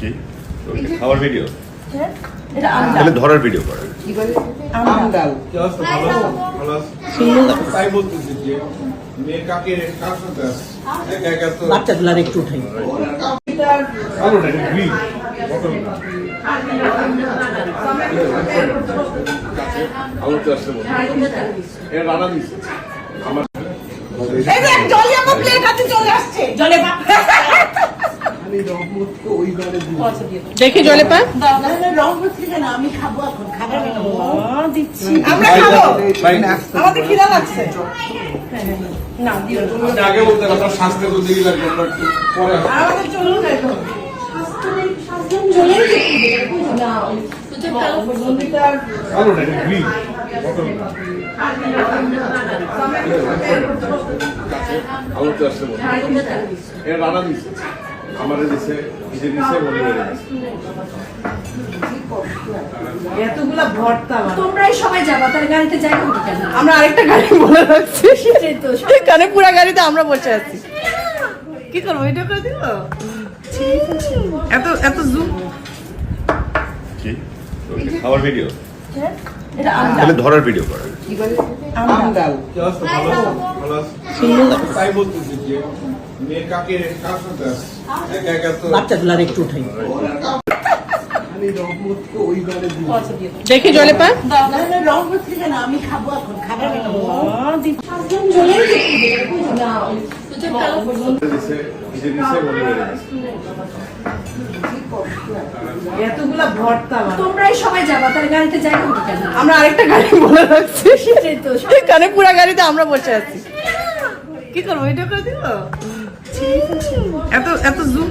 কি? খাওয়ার ভিডিও তাহলে ধরার ভিডিও বাচ্চাগুলার একটু উঠাই। আমার জলে আমার প্লেট হাতে চলে আসছে। জলে পা দেখি জলে পা? রং হচ্ছে না আমি খাব। এখন খাবার দিচ্ছি আমরা খাব আমাদের খিদা লাগছে। না। দিও আগে বলতেন আপনার স্বাস্থ্য তো দেরি লাগবে পরে আমাদের চলুন এখন ভালো না, এটা green, bottle না। আলো তো আসছে। হয়। এটা রান্না দিছে। আমারে দিছে, নিজে দিছে, মনে করে এতগুলা ভর্তা। তোমরাই সবাই যাবা তার গাড়িতে যাই আমরা আরেকটা গাড়ি বলে রাখছি। সেটাই তো এখানে পুরা গাড়িতে আমরা বসে আছি। কি করব এটা করে দিব? এত এত জুম কি? খাওয়ার ভিডিও তাহলে ধরার ভিডিও করেন আমডাল কি অবস্থা? ভালো? ভালো তাই বলতেছি বাচ্চাগুলার একটু উঠাই। দেখি জলে পা আমি খাব এখন খাবার। এতগুলা ভর্তা তোমরাই সবাই যাবা তার গাড়িতে যাই আমরা আরেকটা গাড়ি বলে রাখছি। এখানে পুরা গাড়িতে আমরা বসে আছি। কি করব এটা করে দিব? এত এত জুম